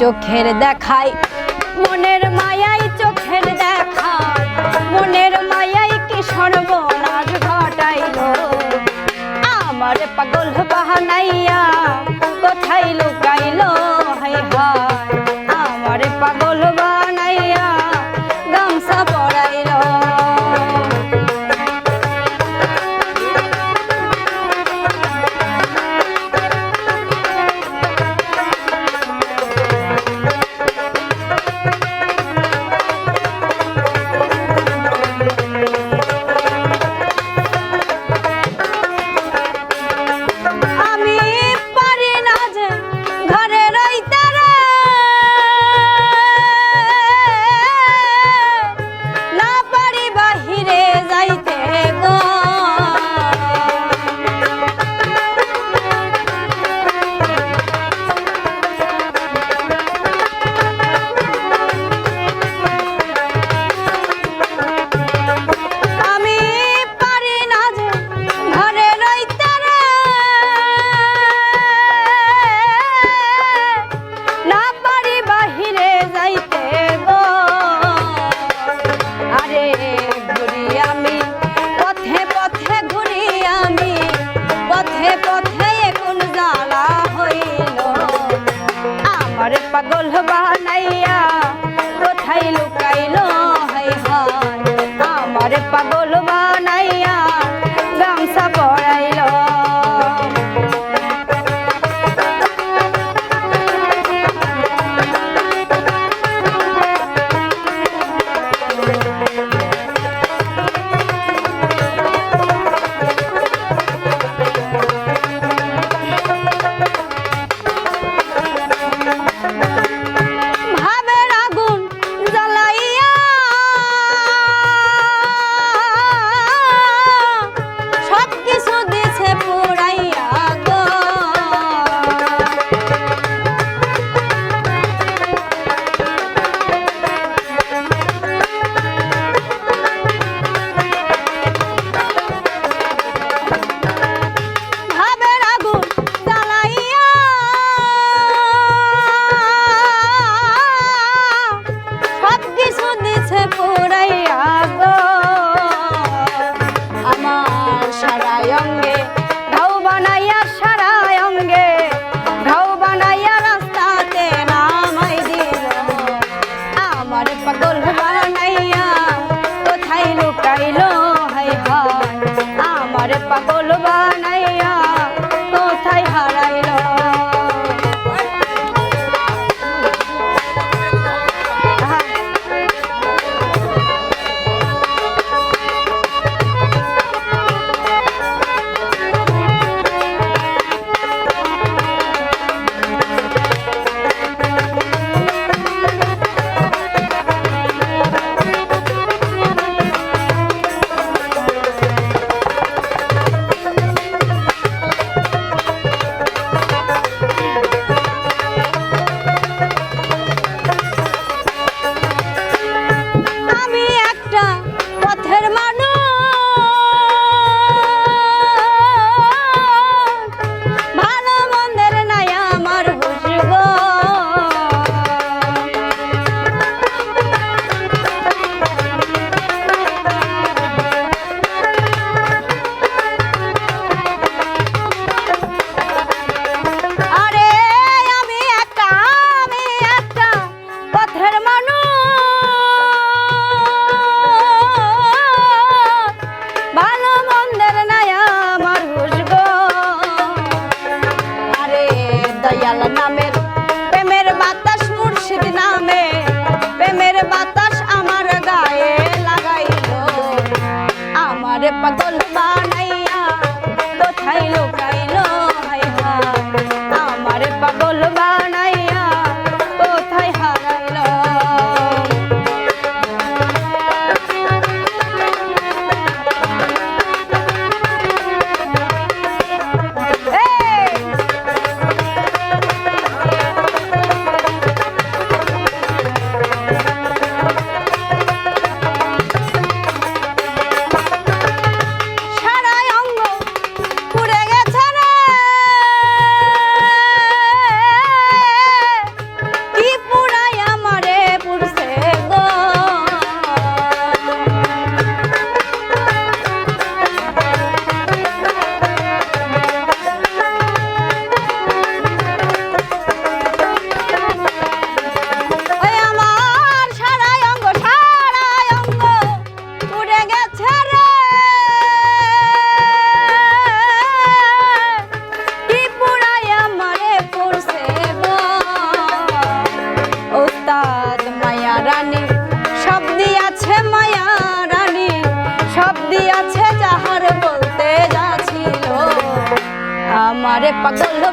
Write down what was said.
চোখের দেখাই মনের মায়াই চোখের দেখায় মনের মায়াই কি সর্বনাশ ঘটাইল? আমার পাগল বাহানাই পথে কোন জ্বালা হইল। আমার পাগল বা 고향에 把车一个